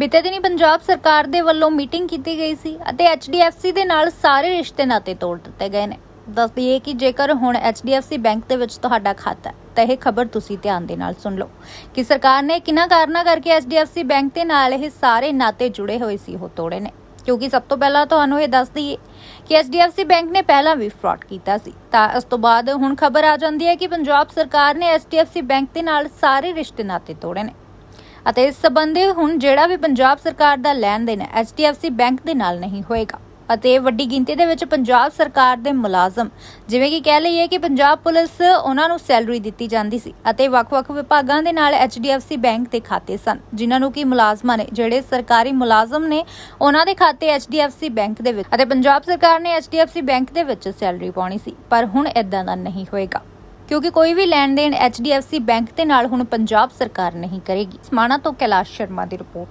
ਬੀਤੇ ਦਿਨੀ ਪੰਜਾਬ ਸਰਕਾਰ ਦੇ ਵੱਲੋਂ ਮੀਟਿੰਗ ਕੀਤੀ ਗਈ ਸੀ ਅਤੇ HDFC ਦੇ ਨਾਲ ਸਾਰੇ ਰਿਸ਼ਤੇ ਨਾਤੇ ਤੋੜ ਦਿੱਤੇ ਗਏ ਨੇ। ਦੱਸ ਦਈਏ ਕਿ ਜੇਕਰ ਹੁਣ HDFC ਬੈਂਕ ਦੇ ਵਿੱਚ ਤੁਹਾਡਾ ਖਾਤਾ ਹੈ, ਤਾਂ ਇਹ ਖਬਰ ਤੁਸੀਂ ਧਿਆਨ ਦੇ ਨਾਲ ਸੁਣ ਲਓ ਕਿ ਸਰਕਾਰ ਨੇ ਕਿੰਨਾ ਕਾਰਨਾ ਕਰਕੇ HDFC ਬੈਂਕ ਦੇ ਨਾਲ ਇਹ ਸਾਰੇ ਨਾਤੇ ਜੁੜੇ ਹੋਏ ਸੀ, ਉਹ ਤੋੜੇ ਨੇ। ਕਿਉਂਕਿ ਸਭ ਤੋਂ ਪਹਿਲਾਂ ਤੁਹਾਨੂੰ ਇਹ ਦੱਸ ਦਈਏ ਕਿ HDFC ਬੈਂਕ ਨੇ ਪਹਿਲਾਂ ਵੀ ਫਰਾਡ ਕੀਤਾ ਸੀ। ਤਾਂ ਇਸ ਤੋਂ ਬਾਅਦ ਹੁਣ ਖਬਰ ਆ ਜਾਂਦੀ ਹੈ ਕਿ ਪੰਜਾਬ ਸਰਕਾਰ ਨੇ HDFC ਬੈਂਕ ਦੇ ਨਾਲ ਸਾਰੇ ਰਿਸ਼ਤੇ ਨਾਤੇ ਤੋੜੇ ਨੇ। ਅਤੇ ਇਸ ਸੰਬੰਧੀ ਹੁਣ ਜਿਹੜਾ ਵੀ ਪੰਜਾਬ ਸਰਕਾਰ ਦਾ ਲੈਣ ਦੇਣ ਹੈ HDFC ਬੈਂਕ ਦੇ ਨਾਲ ਨਹੀਂ ਹੋਏਗਾ। ਅਤੇ ਵੱਡੀ ਗਿਣਤੀ ਦੇ ਵਿੱਚ ਪੰਜਾਬ ਸਰਕਾਰ ਦੇ ਮੁਲਾਜ਼ਮ, ਜਿਵੇਂ ਕਿ ਕਹਿ ਲਈਏ ਕਿ ਪੰਜਾਬ ਪੁਲਿਸ ਉਹਨਾਂ ਨੂੰ ਸੈਲਰੀ ਦਿੱਤੀ ਜਾਂਦੀ ਸੀ ਅਤੇ ਵੱਖ-ਵੱਖ ਵਿਭਾਗਾਂ ਦੇ ਨਾਲ HDFC ਬੈਂਕ ਦੇ ਖਾਤੇ ਸਨ, ਜਿਨ੍ਹਾਂ ਨੂੰ ਕਿ ਮੁਲਾਜ਼ਮਾਂ ਨੇ, ਜਿਹੜੇ ਸਰਕਾਰੀ ਮੁਲਾਜ਼ਮ ਨੇ, ਉਹਨਾਂ ਦੇ ਖਾਤੇ HDFC ਬੈਂਕ ਦੇ ਵਿੱਚ। ਅਤੇ ਪੰਜਾਬ ਸਰਕਾਰ ਨੇ HDFC ਬੈਂਕ ਦੇ ਵਿੱਚ ਸੈਲਰੀ ਪਾਉਣੀ ਸੀ, ਪਰ ਹੁਣ ਇਦਾਂ ਦਾ ਨਹੀਂ ਹੋਏਗਾ। ਕਿਉਂਕਿ ਕੋਈ ਵੀ ਲੈਣ ਦੇਣ HDFC ਬੈਂਕ ਦੇ ਨਾਲ ਹੁਣ ਪੰਜਾਬ ਸਰਕਾਰ ਨਹੀਂ ਕਰੇਗੀ। ਸਮਾਣਾ ਤੋਂ ਕੈਲਾਸ਼ ਸ਼ਰਮਾ ਦੀ ਰਿਪੋਰਟ।